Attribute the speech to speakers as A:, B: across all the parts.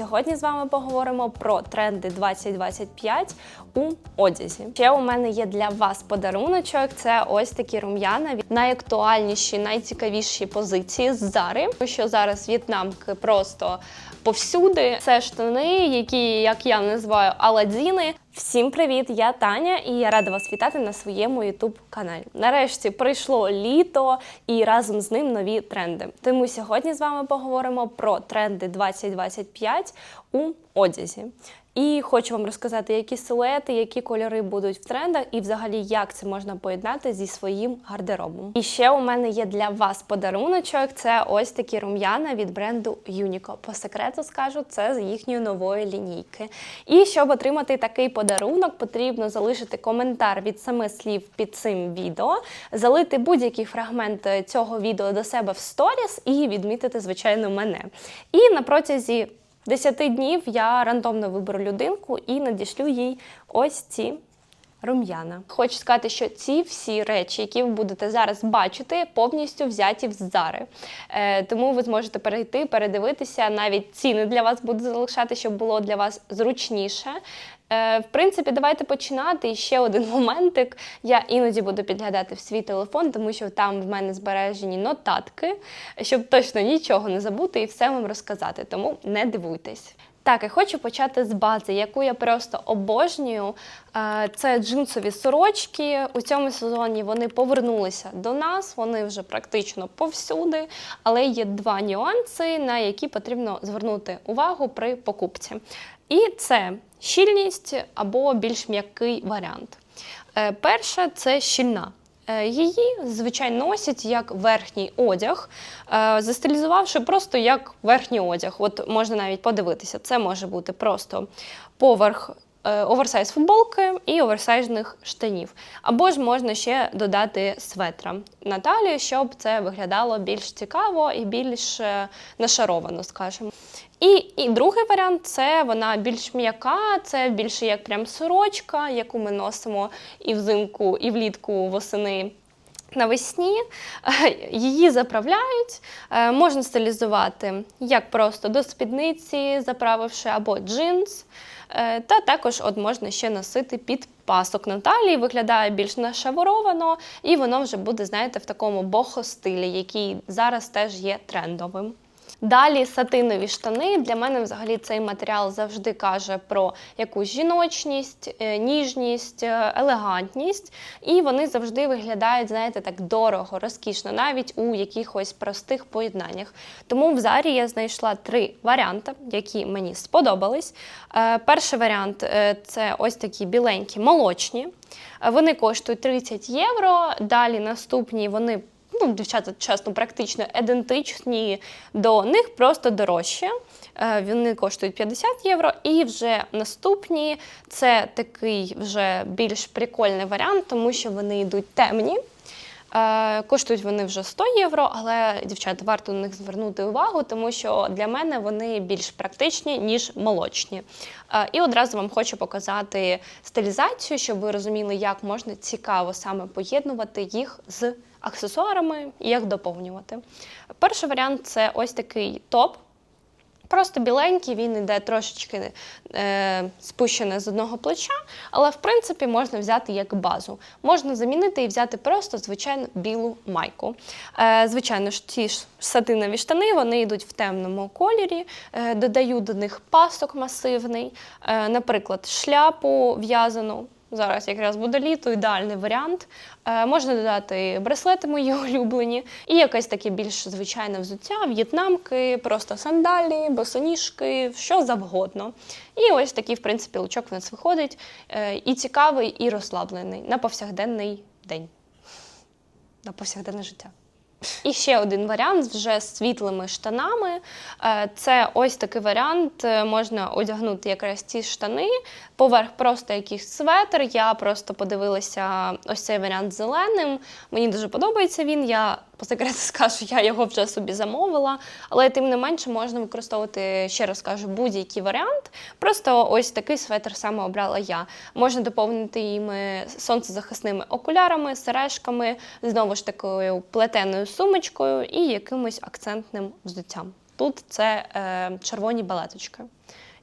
A: Сьогодні з вами поговоримо про тренди 2025 у одязі. Ще у мене є для вас подаруночок. Це ось такі рум'яна. Найактуальніші, найцікавіші позиції з Зари. Що зараз в'єтнамки просто повсюди. Це штани, які, як я називаю, аладдіни. Всім привіт! Я Таня, і я рада вас вітати на своєму youtube каналі. Нарешті прийшло літо і разом з ним нові тренди. Тому сьогодні з вами поговоримо про тренди 2025 у одязі. І хочу вам розказати, які силуети, які кольори будуть в трендах, і взагалі як це можна поєднати зі своїм гардеробом. І ще у мене є для вас подаруночок. Це ось такі рум'яна від бренду Unico. По секрету скажу, це з їхньої нової лінійки. І щоб отримати такий подарунок, потрібно залишити коментар від семи слів під цим відео, залити будь-який фрагмент е, цього відео до себе в сторіс і відмітити, звичайно, мене. І на протязі 10 днів я рандомно виберу людинку і надішлю їй ось ці рум'яна. Хочу сказати, що ці всі речі, які ви будете зараз бачити, повністю взяті в зари. Е, тому ви зможете перейти, передивитися, навіть ціни для вас будуть залишати, щоб було для вас зручніше. Е, В принципі, давайте починати. І ще один моментик. Я іноді буду підглядати в свій телефон, тому що там в мене збережені нотатки, щоб точно нічого не забути і все вам розказати. Тому не дивуйтесь. Так, і хочу почати з бази, яку я просто обожнюю. Е, Це джинсові сорочки. У цьому сезоні вони повернулися до нас, вони вже практично повсюди, але є два нюанси, на які потрібно звернути увагу при покупці. І це щільність або більш м'який варіант. Перша Перше це щільна. Е, Її звичайно носять як верхній одяг, е, застилізувавши просто як верхній одяг. От можна навіть подивитися, це може бути просто поверх е, оверсайз футболки і оверсайзних штанів. Або ж можна ще додати светра на талію, щоб це виглядало більш цікаво і більш е, нашаровано, скажімо. І, і другий варіант це вона більш м'яка, це більше як прям сорочка, яку ми носимо і взимку, і влітку восени. Навесні Е, її заправляють, е, можна стилізувати як просто до спідниці, заправивши або джинс. Е, Та також от можна ще носити під пасок на виглядає більш нашаворовано, і воно вже буде, знаєте, в такому бохо-стилі, який зараз теж є трендовим. Далі сатинові штани. Для мене взагалі цей матеріал завжди каже про якусь жіночність, е, ніжність, е, елегантність. І вони завжди виглядають, знаєте, так дорого, розкішно, навіть у якихось простих поєднаннях. Тому в зарі я знайшла три варіанти, які мені сподобались. Е, Перший варіант це ось такі біленькі молочні. Вони коштують 30 євро. Далі наступні вони ну, дівчата часто практично ідентичні до них, просто дорожче. Е, Вони коштують 50 євро. І вже наступні це такий вже більш прикольний варіант, тому що вони йдуть темні. Е, Коштують вони вже 100 євро, але дівчата варто на них звернути увагу, тому що для мене вони більш практичні, ніж молочні. Е, І одразу вам хочу показати стилізацію, щоб ви розуміли, як можна цікаво саме поєднувати їх з аксесуарами і як доповнювати. Перший варіант це ось такий топ. Просто біленький, він йде трошечки е, спущене з одного плеча, але в принципі можна взяти як базу. Можна замінити і взяти просто звичайну білу майку. Е, звичайно ж, ті ж сатинові штани вони йдуть в темному кольорі. Е, додаю до них пасок масивний, е, наприклад, шляпу в'язану. Зараз якраз буде літо, ідеальний варіант. Е, можна додати браслети мої улюблені, і якесь таке більш звичайне взуття, в'єтнамки, просто сандалі, босоніжки, що завгодно. І ось такий, в принципі, лучок в нас виходить. Е, і цікавий, і розслаблений на повсякденний день, на повсякденне життя. І ще один варіант вже з світлими штанами. Е, Це ось такий варіант. е, Можна одягнути якраз ці штани, поверх просто якийсь светр. Я просто подивилася ось цей варіант зеленим. Мені дуже подобається він. Я по секрету скажу, я його вже собі замовила, але тим не менше можна використовувати, ще раз кажу, будь-який варіант. Просто ось такий светр саме обрала я. Можна доповнити їми сонцезахисними окулярами, сережками, знову ж такою плетеною сумочкою і якимось акцентним взуттям. тут це е, червоні балеточки.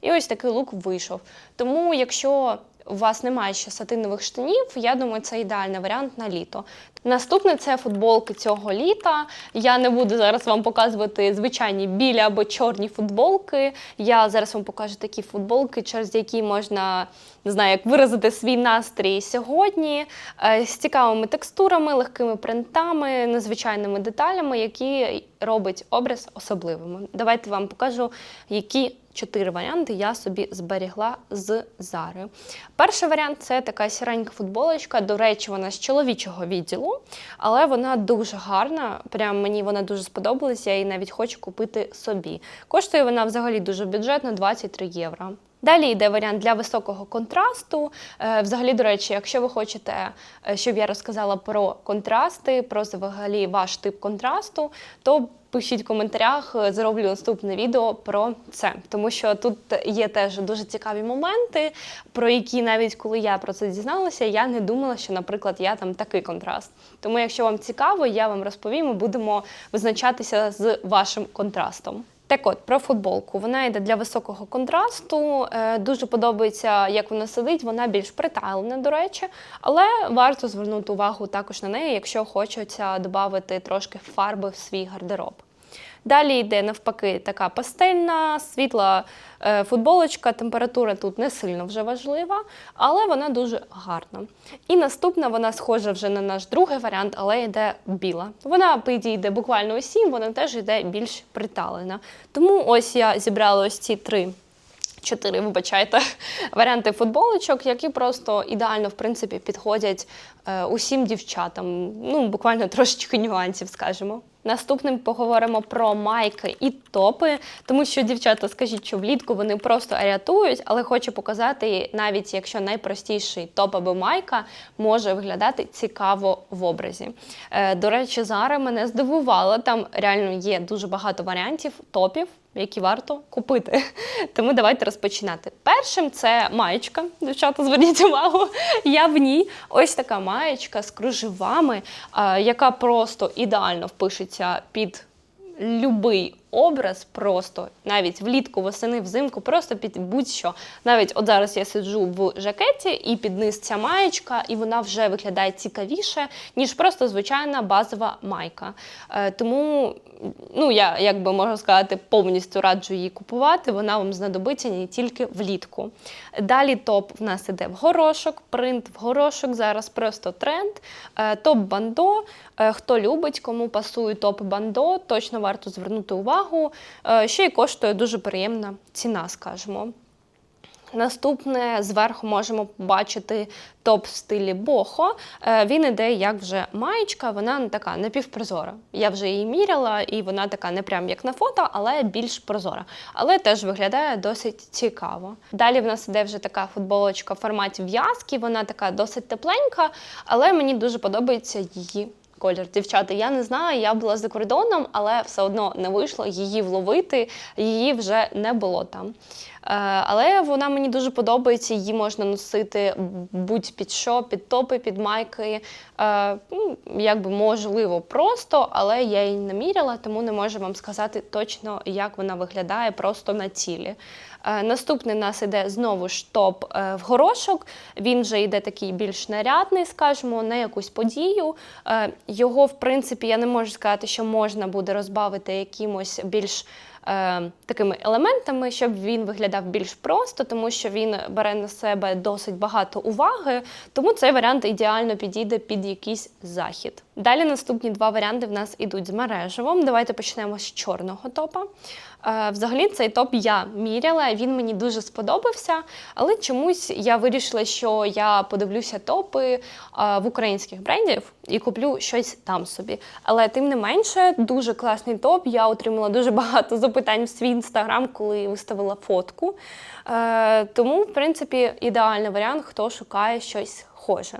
A: І ось такий лук вийшов. Тому, якщо у вас немає ще сатинових штанів, я думаю, це ідеальний варіант на літо. Наступне це футболки цього літа. Я не буду зараз вам показувати звичайні білі або чорні футболки. Я зараз вам покажу такі футболки, через які можна не знаю, як виразити свій настрій сьогодні е, з цікавими текстурами, легкими принтами, незвичайними деталями, які робить образ особливими. Давайте вам покажу, які чотири варіанти я собі зберігла з Зари. Перший варіант це така сіренька футболочка. До речі, вона з чоловічого відділу, але вона дуже гарна. Прям мені вона дуже сподобалась, я її навіть хочу купити собі. Коштує вона взагалі дуже бюджетно 23 євро. Далі йде варіант для високого контрасту. Е, Взагалі, до речі, якщо ви хочете, е, щоб я розказала про контрасти, про взагалі ваш тип контрасту, то пишіть в коментарях, е, зроблю наступне відео про це. Тому що тут є теж дуже цікаві моменти, про які навіть коли я про це дізналася, я не думала, що, наприклад, я там такий контраст. Тому, якщо вам цікаво, я вам розповім і будемо визначатися з вашим контрастом. Так от, про футболку. Вона йде для високого контрасту. Е, Дуже подобається, як вона сидить. Вона більш приталена, до речі, але варто звернути увагу також на неї, якщо хочеться додати трошки фарби в свій гардероб. Далі йде навпаки така пастельна, світла е, футболочка. Температура тут не сильно вже важлива, але вона дуже гарна. І наступна вона схожа вже на наш другий варіант, але йде біла. Вона, по ідеї, йде буквально осінь, вона теж йде більш приталена. Тому ось я зібрала ось ці три. Чотири, вибачайте, варіанти футболочок, які просто ідеально в принципі підходять е, усім дівчатам. Ну, буквально трошечки нюансів, скажімо. Наступним поговоримо про майки і топи, тому що дівчата, скажіть, що влітку вони просто рятують, але хочу показати, навіть якщо найпростіший топ або майка може виглядати цікаво в образі. Е, до речі, зараз мене здивувало. Там реально є дуже багато варіантів топів. Які варто купити. Тому давайте розпочинати. Першим це маєчка. Дівчата, зверніть увагу. Я в ній ось така маєчка з кружевами, яка просто ідеально впишеться під любий образ, просто навіть влітку, восени, взимку, просто під будь-що. Навіть от зараз я сиджу в жакеті, і під низ ця маєчка, і вона вже виглядає цікавіше, ніж просто звичайна базова майка. Е, тому, ну я як можу сказати, повністю раджу її купувати. Вона вам знадобиться не тільки влітку. Далі топ в нас іде в горошок, принт в горошок. Зараз просто тренд. Е, топ бандо. Е, Хто любить, кому пасує топ бандо, точно варто звернути увагу. Е, Ще й коштує дуже приємна ціна, скажімо. Наступне зверху можемо побачити топ в стилі бохо. Е, Він іде як вже маєчка, вона така напівпрозора. Я вже її міряла, і вона така не прям як на фото, але більш прозора. Але теж виглядає досить цікаво. Далі в нас іде вже така футболочка в форматі в'язки, вона така досить тепленька, але мені дуже подобається її. Колір, дівчата, я не знаю, я була за кордоном, але все одно не вийшло її вловити, її вже не було там. Е, але вона мені дуже подобається, її можна носити будь-під що, під топи, під майки. Е, ну, якби можливо просто, але я її не міряла, тому не можу вам сказати точно, як вона виглядає просто на тілі. Е, Наступний в нас іде знову ж топ е, в горошок. Він вже йде такий більш нарядний, скажімо, на якусь подію. Е, Його, в принципі, я не можу сказати, що можна буде розбавити якимось більш такими елементами, щоб він виглядав більш просто, тому що він бере на себе досить багато уваги. Тому цей варіант ідеально підійде під якийсь захід. Далі наступні два варіанти в нас ідуть з мережевим. Давайте почнемо з чорного топа. Е, Взагалі цей топ я міряла, він мені дуже сподобався, але чомусь я вирішила, що я подивлюся топи е, в українських брендів і куплю щось там собі. Але тим не менше, дуже класний топ. Я отримала дуже багато запитань в свій інстаграм, коли виставила фотку. Е, Тому, в принципі, ідеальний варіант, хто шукає щось схоже.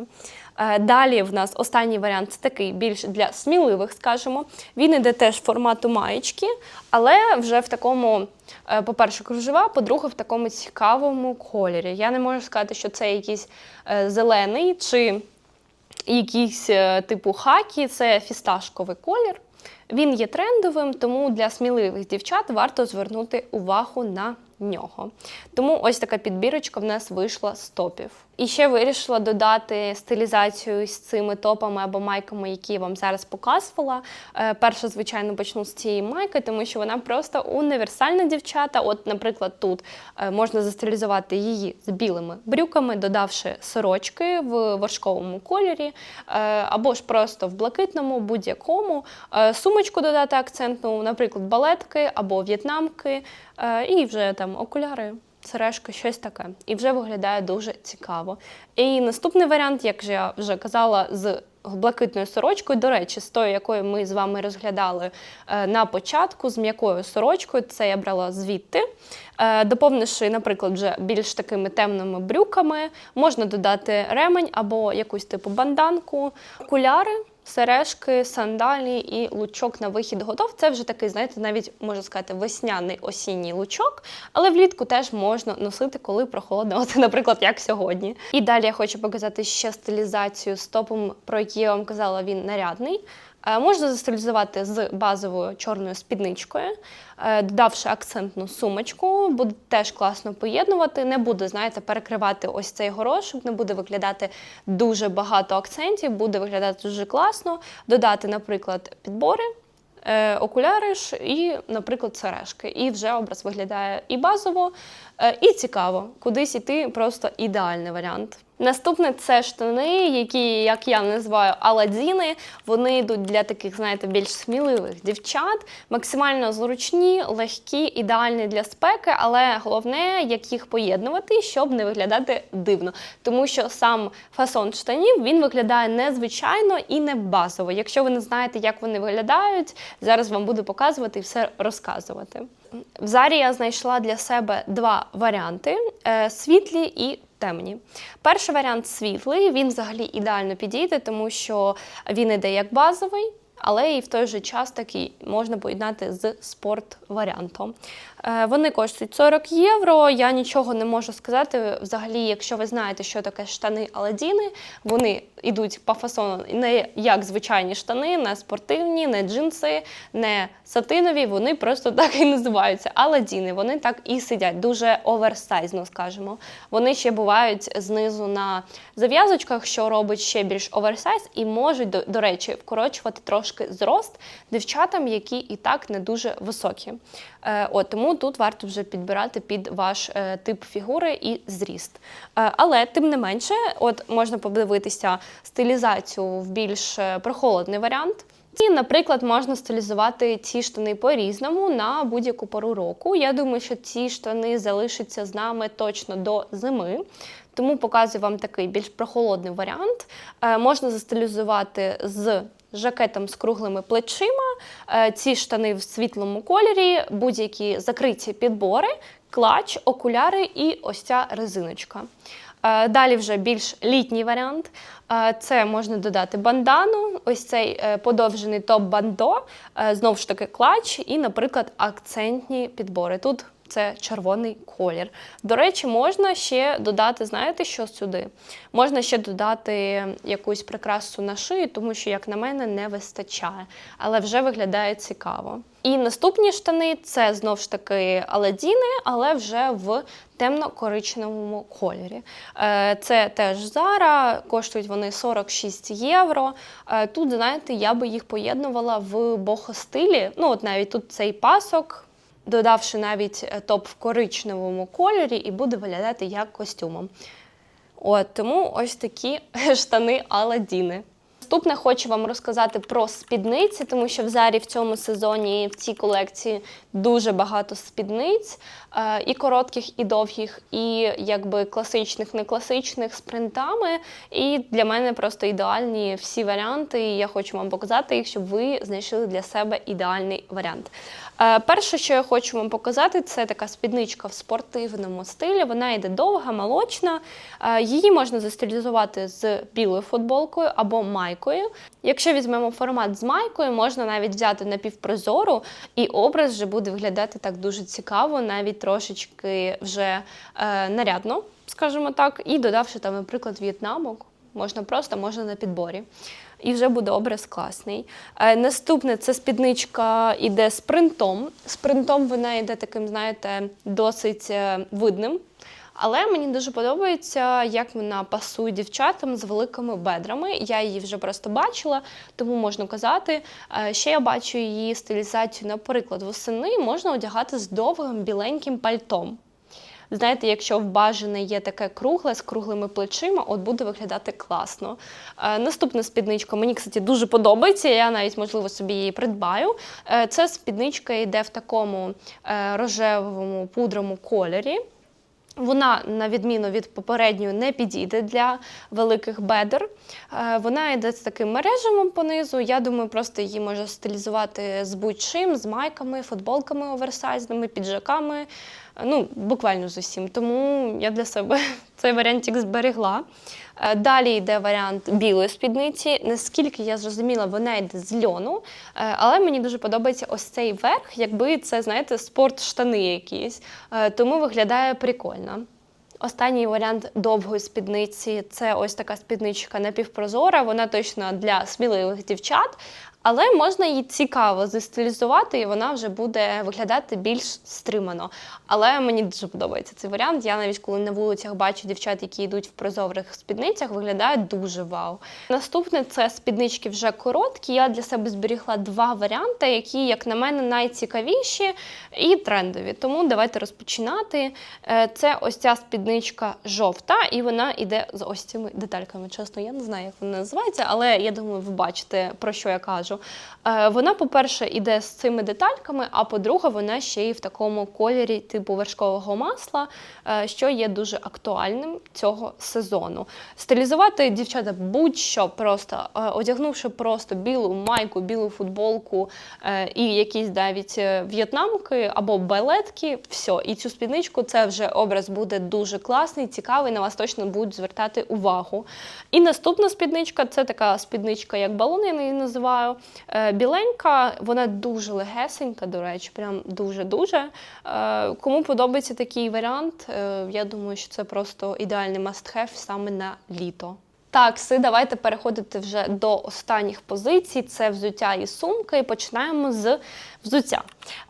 A: Е, Далі в нас останній варіант це такий більш для сміливих, скажімо. Він іде теж формату маєчки, але вже в такому, е, по-перше, кружева, по-друге, в такому цікавому кольорі. Я не можу сказати, що це якийсь е, зелений чи якийсь типу хакі, це фісташковий колір. Він є трендовим, тому для сміливих дівчат варто звернути увагу на нього. Тому ось така підбірочка в нас вийшла з топів. І ще вирішила додати стилізацію з цими топами або майками, які я вам зараз показувала. Е, Перше, звичайно, почну з цієї майки, тому що вона просто універсальна дівчата. От, наприклад, тут е, можна застилізувати її з білими брюками, додавши сорочки в вершковому кольорі, е, або ж просто в блакитному, будь-якому. Сумочку додати акцентну, наприклад, балетки або в'єтнамки, і вже там окуляри. Сережки, щось таке, і вже виглядає дуже цікаво. І наступний варіант, як же я вже казала, з блакитною сорочкою, до речі, з тою, якою ми з вами розглядали е, на початку, з м'якою сорочкою, це я брала звідти. Е, Доповнивши, наприклад, вже більш такими темними брюками, можна додати ремень або якусь типу банданку, окуляри. Сережки, сандалі і лучок на вихід готов. Це вже такий, знаєте, навіть можна сказати, весняний осінній лучок, але влітку теж можна носити, коли прохолодно, от, наприклад, як сьогодні. І далі я хочу показати ще стилізацію з топом, про який я вам казала, він нарядний. Е, Можна застилізувати з базовою чорною спідничкою, е, додавши акцентну сумочку, буде теж класно поєднувати. Не буде, знаєте, перекривати ось цей горошок, не буде виглядати дуже багато акцентів, буде виглядати дуже класно. Додати, наприклад, підбори. е, Окуляри ж і, наприклад, сережки. І вже образ виглядає і базово, і цікаво. Кудись іти просто ідеальний варіант. Наступне це штани, які, як я називаю, аладіни. Вони йдуть для таких, знаєте, більш сміливих дівчат, максимально зручні, легкі, ідеальні для спеки, але головне, як їх поєднувати, щоб не виглядати дивно. Тому що сам фасон штанів він виглядає незвичайно і не базово. Якщо ви не знаєте, як вони виглядають, зараз вам буду показувати і все розказувати. В Зарі я знайшла для себе два варіанти: е, світлі і темні. Перший варіант світлий, він взагалі ідеально підійде, тому що він іде як базовий. Але і в той же час такий можна поєднати з спорт-варіантом. Е, Вони коштують 40 євро. Я нічого не можу сказати. Взагалі, якщо ви знаєте, що таке штани Аладдіни, вони йдуть по фасону не як звичайні штани, не спортивні, не джинси, не сатинові. Вони просто так і називаються. Аладдіни. Вони так і сидять, дуже оверсайзно, скажімо. Вони ще бувають знизу на зав'язочках, що робить ще більш оверсайз, і можуть, до, до речі, вкорочувати трошки зрост дівчатам, які і так не дуже високі. Е, от, тому тут варто вже підбирати під ваш е, тип фігури і зріст. Е, але тим не менше, от можна подивитися стилізацію в більш прохолодний варіант. І, наприклад, можна стилізувати ці штани по-різному на будь-яку пору року. Я думаю, що ці штани залишаться з нами точно до зими. Тому показую вам такий більш прохолодний варіант. Можна застилізувати з жакетом з круглими плечима, е, ці штани в світлому кольорі, будь-які закриті підбори, клач, окуляри і ось ця резиночка. Е, Далі вже більш літній варіант. Е, Це можна додати бандану, ось цей подовжений топ-бандо, знову ж таки клач і, наприклад, акцентні підбори. Тут це червоний колір. До речі, можна ще додати, знаєте, що сюди? Можна ще додати якусь прикрасу на шию, тому що, як на мене, не вистачає, але вже виглядає цікаво. І наступні штани це знову ж таки аладіни, але вже в темно-коричневому кольорі. Е, Це теж Зара, коштують вони 46 євро. Е, Тут, знаєте, я би їх поєднувала в бохо-стилі. Ну, от навіть тут цей пасок, додавши навіть е, топ в коричневому кольорі, і буде виглядати як костюмом. От тому ось такі штани Аладдіни. Наступне хочу вам розказати про спідниці, тому що в Зарі в цьому сезоні в цій колекції дуже багато спідниць, е, і коротких, і довгих, і якби класичних, не класичних з принтами. І для мене просто ідеальні всі варіанти. І я хочу вам показати їх, щоб ви знайшли для себе ідеальний варіант. Е, Перше, що я хочу вам показати, це така спідничка в спортивному стилі. Вона йде довга, молочна. Е, Її можна застилізувати з білою футболкою або майкою. Якщо візьмемо формат з майкою, можна навіть взяти напівпрозору, і образ вже буде виглядати так дуже цікаво, навіть трошечки вже е, нарядно, скажімо так, і додавши там, наприклад, в'єтнамок. можна просто, можна на підборі. І вже буде образ класний. Е, наступне це спідничка іде з принтом. З принтом вона йде таким, знаєте, досить е, видним. Але мені дуже подобається, як вона пасує дівчатам з великими бедрами. Я її вже просто бачила, тому можна казати. Е, Ще я бачу її стилізацію, наприклад, восени можна одягати з довгим біленьким пальтом. Знаєте, якщо в бажане є таке кругле з круглими плечима, от буде виглядати класно. Е, наступна спідничка мені, кстати, дуже подобається. Я навіть, можливо, собі її придбаю. Е, це спідничка йде в такому е, рожевому пудрому кольорі. Вона, на відміну від попередньої, не підійде для великих бедер. Е, Вона йде з таким мережевим понизу. Я думаю, просто її можна стилізувати з будь-чим, з майками, футболками оверсайзними, піджаками. Ну, буквально з усім. Тому я для себе цей варіантик зберегла. Е, Далі йде варіант білої спідниці. Наскільки я зрозуміла, вона йде з льону, е, але мені дуже подобається ось цей верх, якби це, знаєте, спорт-штани якісь. Е, Тому виглядає прикольно. Останній варіант довгої спідниці це ось така спідничка напівпрозора. Вона точно для сміливих дівчат, але можна її цікаво застилізувати, і вона вже буде виглядати більш стримано. Але мені дуже подобається цей варіант. Я навіть коли на вулицях бачу дівчат, які йдуть в прозорих спідницях, виглядають дуже вау. Наступне це спіднички вже короткі. Я для себе зберігла два варіанти, які, як на мене, найцікавіші і трендові. Тому давайте розпочинати. Е, Це ось ця спідничка жовта, і вона йде з ось цими детальками. Чесно, я не знаю, як вона називається, але я думаю, ви бачите, про що я кажу. Е, Вона, по-перше, йде з цими детальками, а по-друге, вона ще й в такому кольорі типу вершкового масла, е, що є дуже актуальним цього сезону. Стилізувати дівчата будь-що просто, е, одягнувши просто білу майку, білу футболку і якісь навіть в'єтнамки або балетки, все. І цю спідничку це вже образ буде дуже класний, цікавий, на вас точно будуть звертати увагу. І наступна спідничка це така спідничка, як балон, я її називаю. Е, Біленька, вона дуже легесенька, до речі, прям дуже-дуже. Е, Кому подобається такий варіант, е, я думаю, що це просто ідеальний must-have саме на літо. Так, все, давайте переходити вже до останніх позицій. Це взуття і сумка, і починаємо з взуття.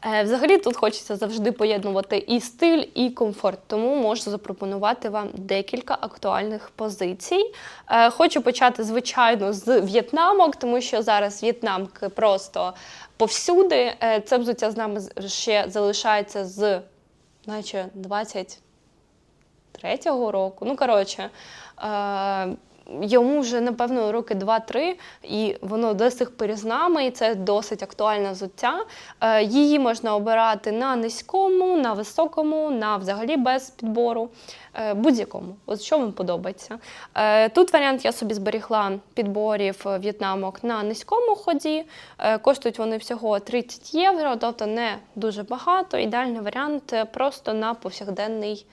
A: Е, взагалі тут хочеться завжди поєднувати і стиль, і комфорт, тому можу запропонувати вам декілька актуальних позицій. Е, хочу почати, звичайно, з в'єтнамок, тому що зараз в'єтнамки просто повсюди. Е, це взуття з нами ще залишається з, наче, 20 третього року. Ну, коротше, йому вже, напевно, роки 2-3, і воно до сих пір з нами, і це досить актуальне взуття. Е, її можна обирати на низькому, на високому, на взагалі без підбору. е, Будь-якому, от що вам подобається. Е, Тут варіант я собі зберігла підборів в'єтнамок на низькому ході. Коштують вони всього 30 євро, тобто не дуже багато. Ідеальний варіант просто на повсякденний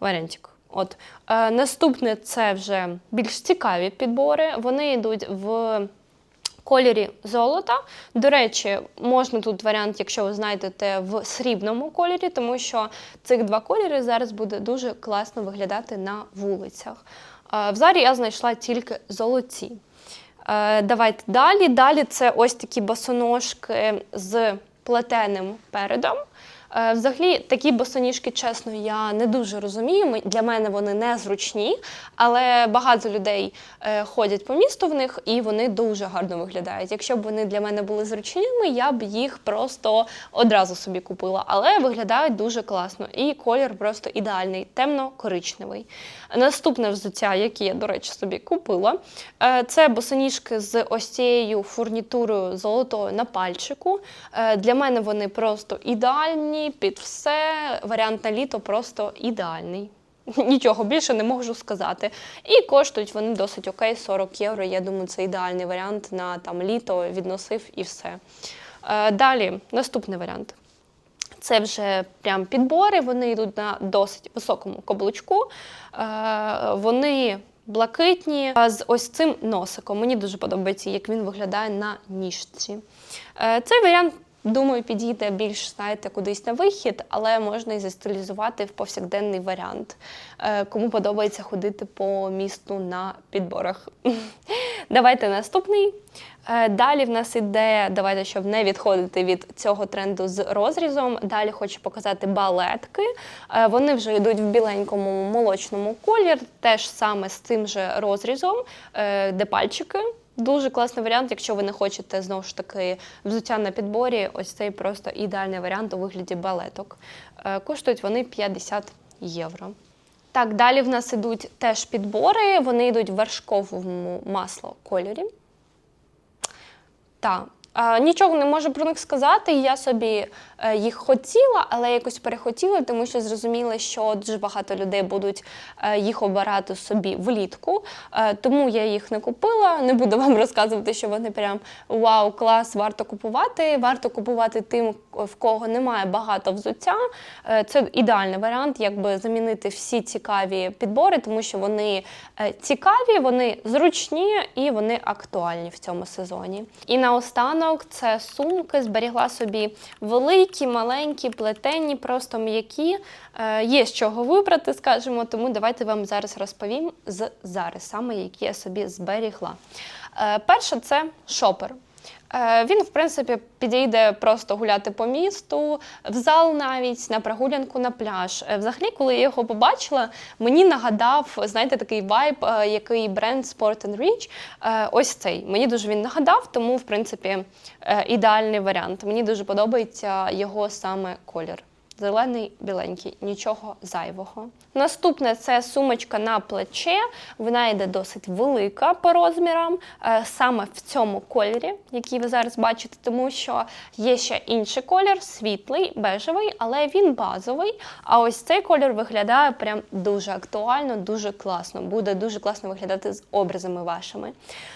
A: варіантик. От е, наступне це вже більш цікаві підбори. Вони йдуть в кольорі золота. До речі, можна тут варіант, якщо ви знайдете в срібному кольорі, тому що цих два кольори зараз буде дуже класно виглядати на вулицях. Е, в зарі я знайшла тільки золоті. Е, Давайте далі. Далі це ось такі босоножки з плетеним передом. Е, Взагалі, такі босоніжки, чесно, я не дуже розумію. Для мене вони незручні, але багато людей е, ходять по місту в них і вони дуже гарно виглядають. Якщо б вони для мене були зручними, я б їх просто одразу собі купила. Але виглядають дуже класно. І колір просто ідеальний, темно-коричневий. Наступне взуття, яке я, до речі, собі купила, е, це босоніжки з ось цією фурнітурою золотою на пальчику. Для мене вони просто ідеальні під все. Варіант на літо просто ідеальний. Нічого більше не можу сказати. І коштують вони досить окей, 40 євро. Я думаю, це ідеальний варіант на там літо відносив і все. Е, Далі, наступний варіант. Це вже прям підбори, вони йдуть на досить високому каблучку. Е, Вони блакитні з ось цим носиком. Мені дуже подобається, як він виглядає на ніжці. Е, Цей варіант Думаю, підійде більш, знаєте, кудись на вихід, але можна і застилізувати в повсякденний варіант. Е, Кому подобається ходити по місту на підборах. Давайте наступний. Е, Далі в нас іде, давайте, щоб не відходити від цього тренду з розрізом. Далі хочу показати балетки. Е, Вони вже йдуть в біленькому молочному колір, теж саме з цим же розрізом, де пальчики. Дуже класний варіант, якщо ви не хочете знову ж таки взуття на підборі. Ось цей просто ідеальний варіант у вигляді балеток. Е, Коштують вони 50 євро. Так, далі в нас ідуть теж підбори. Вони йдуть в вершковому масло кольорі. Так. Нічого не можу про них сказати. Я собі е, їх хотіла, але якось перехотіла, тому що зрозуміла, що дуже багато людей будуть е, їх обирати собі влітку. Е, Тому я їх не купила. Не буду вам розказувати, що вони прям вау, клас, варто купувати. Варто купувати тим, в кого немає багато взуття. Е, Це ідеальний варіант, якби замінити всі цікаві підбори, тому що вони е, цікаві, вони зручні і вони актуальні в цьому сезоні. І наостанок це сумки. Зберігла собі великі, маленькі, плетенні, просто м'які. Е, Є з чого вибрати, скажімо, тому давайте вам зараз розповім з зараз, саме які я собі зберігла. Перше це шопер. Е, Він, в принципі, підійде просто гуляти по місту, в зал навіть на прогулянку на пляж. Е, Взагалі, коли я його побачила, мені нагадав, знаєте, такий вайб, е, який бренд Sport and. Е, Ось цей. Мені дуже він нагадав, тому, в принципі, ідеальний варіант. Мені дуже подобається його саме колір. Зелений, біленький, нічого зайвого. Наступне це сумочка на плече. Вона йде досить велика по розмірам, е, саме в цьому кольорі, який ви зараз бачите, тому що є ще інший колір, світлий, бежевий, але він базовий. А ось цей колір виглядає прям дуже актуально, дуже класно. Буде дуже класно виглядати з образами вашими.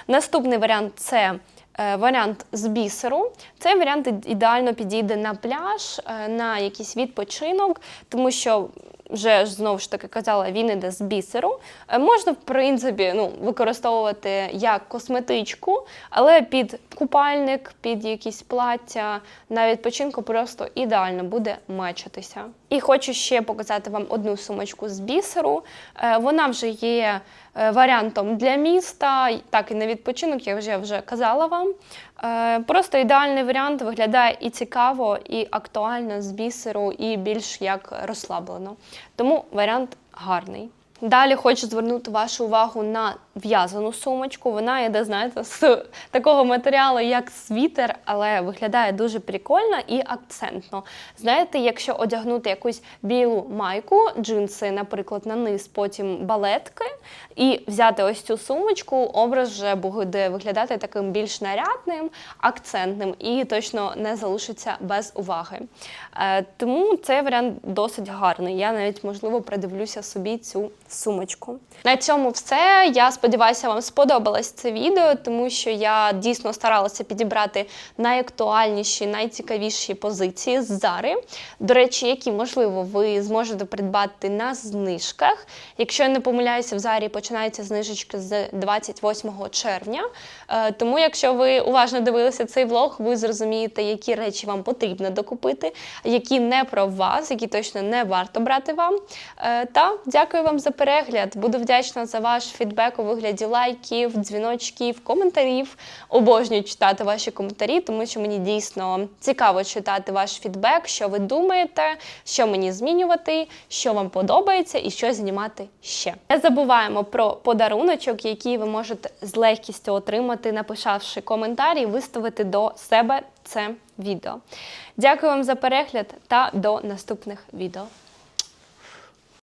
A: Наступний варіант це е, варіант з бісеру. Цей варіант ідеально підійде на пляж, е, на якийсь відпочинок, тому що. Вже знову ж таки казала, він іде з бісеру. Е, Можна, в принципі, ну, використовувати як косметичку, але під купальник, під якісь плаття на відпочинку просто ідеально буде мечитися. І хочу ще показати вам одну сумочку з бісеру. Е, Вона вже є е, варіантом для міста, так і на відпочинок, я вже вже казала вам. Е, Просто ідеальний варіант виглядає і цікаво, і актуально з бісеру, і більш як розслаблено. Тому варіант гарний. Далі хочу звернути вашу увагу на в'язану сумочку. Вона йде, знаєте, з такого матеріалу, як світер, але виглядає дуже прикольно і акцентно. Знаєте, якщо одягнути якусь білу майку, джинси, наприклад, на низ, потім балетки, і взяти ось цю сумочку, образ вже буде виглядати таким більш нарядним, акцентним і точно не залишиться без уваги. Е, Тому цей варіант досить гарний. Я навіть, можливо, придивлюся собі цю сумочку. На цьому все. Я сподіваюся, вам сподобалось це відео, тому що я дійсно старалася підібрати найактуальніші, найцікавіші позиції з Зари. До речі, які, можливо, ви зможете придбати на знижках. Якщо я не помиляюся, в Зарі починаються знижечки з 28 червня. Е, Тому, якщо ви уважно дивилися цей влог, ви зрозумієте, які речі вам потрібно докупити, які не про вас, які точно не варто брати вам. Е, Та дякую вам за перегляд. Буду вдячна за ваш фідбек у вигляді лайків, дзвіночків, коментарів. Обожнюю читати ваші коментарі, тому що мені дійсно цікаво читати ваш фідбек, що ви думаєте, що мені змінювати, що вам подобається і що знімати ще. Не забуваємо про подаруночок, який ви можете з легкістю отримати, написавши коментар і виставити до себе це відео. Дякую вам за перегляд та до наступних відео.